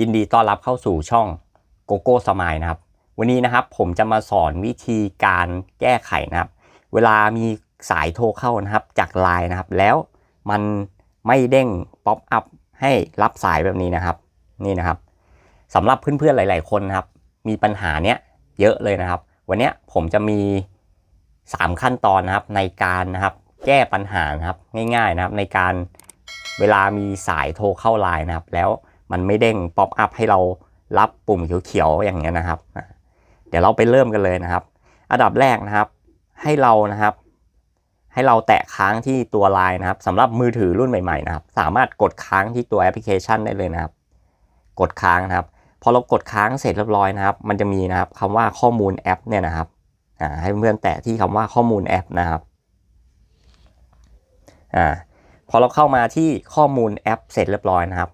ยินดีต้อนรับเข้าสู่ช่องโกโก้สมายนะครับ วันนี้นะครับผมจะมาสอนวิธีการแก้ไขนะครับ เวลามีสายโทรเข้านะครับจากไลน์นะครับ แล้วมันไม่เด้งป๊อปอัพให้รับสายแบบนี้นะครับ นี่นะครับสำหรับเพื่อนๆหลาย ๆ คนนะครับ มีปัญหาเนี้ยเยอะเลยนะครับ วันนี้ผมจะมี 3 ขั้นตอนนะครับในการนะครับแก้ปัญหานะครับง่ายๆนะครับในการเวลามีสายโทรเข้าไลน์นะครับ แล้ว มันไม่เด้งป๊อปอัพให้เรารับปุ่มเขียวๆอย่างเงี้ยนะครับ เดี๋ยวเราไปเริ่มกันเลยนะครับ อันดับแรกนะครับ ให้เรานะครับ ให้เราแตะค้างที่ตัวไลน์นะครับสำหรับมือถือรุ่นใหม่ๆนะครับ สามารถกดค้างที่ตัวแอปพลิเคชันได้เลยนะครับ กดค้างนะครับพอเรากดค้างเสร็จเรียบร้อยนะครับ มันจะมีนะครับคำว่าข้อมูลแอปเนี่ยนะครับให้เพื่อนแตะที่คำว่าข้อมูลแอปนะครับอ่าพอเราเข้ามาที่ข้อมูลแอปเสร็จเรียบร้อยนะครับ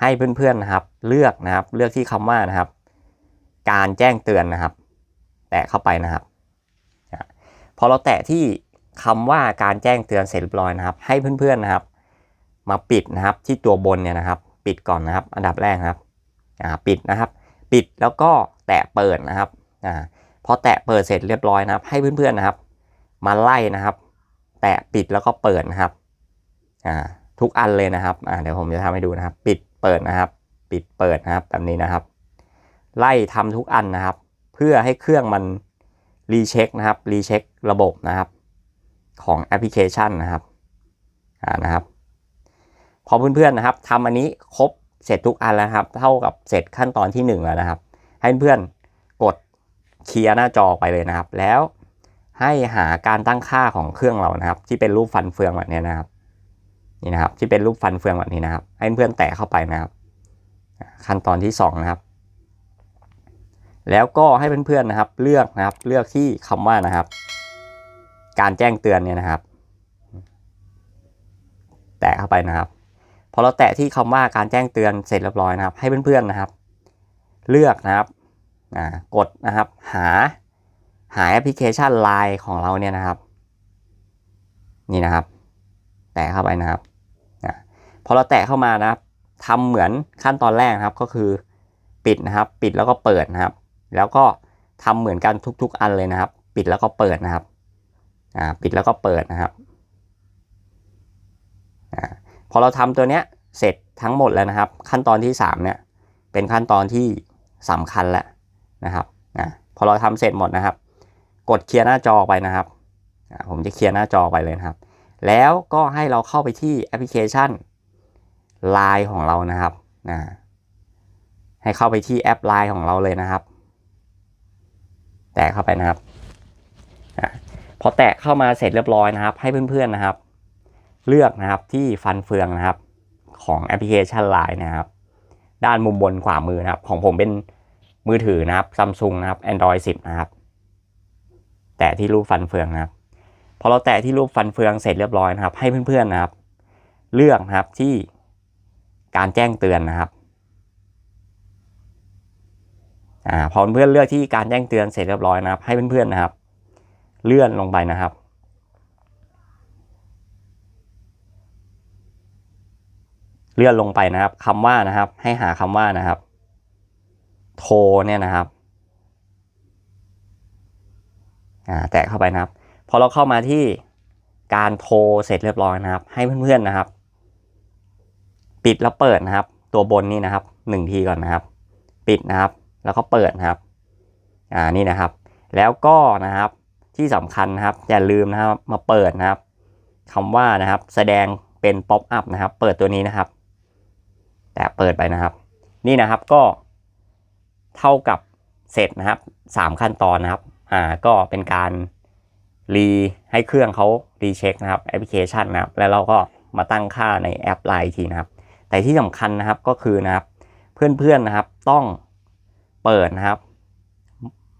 ให้เพื่อนๆนะครับเลือกนะครับเลือกที่คำว่านะครับ การแจ้งเตือนนะครับ แตะเข้าไปนะครับพอเราแตะที่คำว่าการแจ้งเตือนเสร็จเรียบร้อยนะครับ ให้เพื่อนๆนะครับ มาปิดนะครับที่ตัวบนเนี่ยนะครับ ปิดก่อนนะครับ อันดับแรกนะครับปิดนะครับ ปิดแล้วก็แตะเปิดนะครับอพอแตะเปิดเสร็จเรียบร้อยนะครับ ให้เพื่อนๆนะครับ มาไล่นะครับ แตะปิดแล้วก็เปิดนะครับทุกอันเลยนะครับเดี๋ยวผมจะทำให้ดูนะครับ ปิด เปิดนะครับ ปิดเปิดนะครับแบบนี้นะครับ ไล่ทำทุกอันนะครับ เพื่อให้เครื่องมันรีเช็คนะครับรีเช็คระบบนะครับ ของแอปพลิเคชันนะครับอ่านะครับ พอเพื่อนๆนะครับทำอันนี้ครบเสร็จทุกอันแล้วครับ เท่ากับเสร็จขั้นตอนที่ 1 แล้วนะครับ ให้เพื่อนกดเคลียร์หน้าจอไปเลยนะครับ แล้วให้หาการตั้งค่าของเครื่องเรานะครับ ที่เป็นรูปฟันเฟืองแบบนี้นะครับ นี่นะครับ ที่เป็นรูปฟันเฟืองแบบนี้นะครับ ให้เพื่อนแตะเข้าไปนะครับ ขั้นตอนที่2นะครับ แล้วก็ให้เพื่อนๆนะครับ เลือกนะครับ เลือกที่คำว่านะครับ การแจ้งเตือนเนี่ยนะครับ แตะเข้าไปนะครับพอเราแตะที่คำว่าการแจ้งเตือนเสร็จเรียบร้อยนะครับ ให้เพื่อนๆนะครับ เลือกนะครับกดนะครับ หาหาแอปพลิเคชัน Line ของเราเนี่ยนะครับ นี่นะครับ แตะเข้าไปนะครับ พอเราแตะเข้ามานะครับทำเหมือนขั้นตอนแรกครับก็คือปิดนะครับ ปิดแล้วก็เปิดนะครับ แล้วก็ทำเหมือนกันทุก ๆ อันเลยนะครับ ปิดแล้วก็เปิดนะครับอ่าปิดแล้วก็เปิดนะครับอ่าพอเราทำตัวเนี้ยเสร็จทั้งหมดแล้วนะครับ ขั้นตอนที่3เนี่ยเป็นขั้นตอนที่สำคัญแล้วนะครับอ่าพอเราทำเสร็จหมดนะครับ กดเคลียร์หน้าจอไปนะครับอ่าผมจะเคลียร์หน้าจอไปเลยนะครับ แล้วก็ให้เราเข้าไปที่แอปพลิเคชัน Line ของเรานะครับอ่าให้เข้าไปที่แอป Line ของเราเลยนะครับ แตะเข้าไปนะครับพอแตะเข้ามาเสร็จเรียบร้อยนะครับ ให้เพื่อนๆนะครับ เลือกนะครับที่ฟันเฟืองนะครับ ของแอปพลิเคชัน Line นะครับ ด้านมุมบนขวามือนะครับ ของผมเป็นมือถือนะครับซัมซุงนะครับ Android 10 นะครับ แตะที่รูปฟันเฟืองนะครับ พอเราแตะที่รูปฟันเฟืองเสร็จเรียบร้อยนะครับ ให้เพื่อนๆนะครับ เลือกนะครับที่ การแจ้งเตือนนะครับอ่าพอเพื่อนเลือกที่การแจ้งเตือนเสร็จเรียบร้อยนะครับ ให้เพื่อนๆนะครับ เลื่อนลงไปนะครับเลื่อนลงไปนะครับคำว่านะครับ ให้หาคำว่านะครับ โทรเนี่ยนะครับแตะเข้าไปนะครับ พอเราเข้ามาที่การโทรเสร็จเรียบร้อยนะครับ ให้เพื่อนๆนะครับ ปิดแล้วเปิดนะครับ ตัวบนนี่นะครับหนึ่งทีก่อนนะครับ ปิดนะครับ แล้วก็เปิดนะครับ อ่านี่นะครับ แล้วก็นะครับที่สำคัญนะครับอย่าลืมนะครับมาเปิดนะครับคำว่านะครับ แสดงเป็นป๊อปอัพนะครับ เปิดตัวนี้นะครับ แต่เปิดไปนะครับ นี่นะครับก็ เท่ากับเสร็จนะครับสามขั้นตอนนะครับ อ่าก็เป็นการรีให้เครื่องเขารีเช็คนะครับแอปพลิเคชันนะครับ แล้วเราก็มาตั้งค่าในแอปไลน์ทีนะครับ แต่ที่สำคัญนะครับก็คือนะครับเพื่อนๆนะครับต้องเปิดนะครับ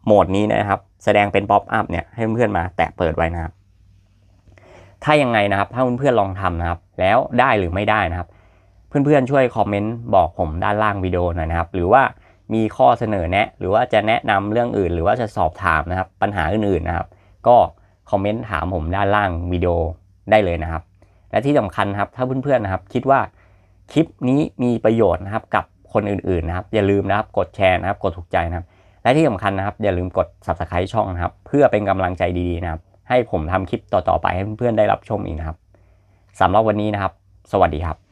โหมดนี้นะครับ แสดงเป็นป๊อปอัพเนี่ยให้เพื่อนๆมาแตะเปิดไว้นะครับ ถ้ายังไงนะครับ ถ้าเพื่อนๆลองทำนะครับ แล้วได้หรือไม่ได้นะครับ เพื่อนๆช่วยคอมเมนต์บอกผมด้านล่างวิดีโอหน่อยนะครับ หรือว่ามีข้อเสนอแนะ หรือว่าจะแนะนำเรื่องอื่น หรือว่าจะสอบถามนะครับ ปัญหาอื่นๆนะครับ ก็คอมเมนต์ถามผมด้านล่างวิดีโอได้เลยนะครับ และที่สำคัญครับ ถ้าเพื่อนๆนะครับ คิดว่า คลิปนี้มีประโยชน์นะครับกับคนอื่นๆนะครับอย่าลืมนะครับกดแชร์นะครับ กดถูกใจนะครับ และที่สำคัญนะครับอย่าลืมกด subscribe ช่องนะครับ เพื่อเป็นกำลังใจดีๆนะครับ ให้ผมทำคลิปต่อๆไปให้เพื่อนๆได้รับชมอีกนะครับสำหรับวันนี้นะครับ สวัสดีครับ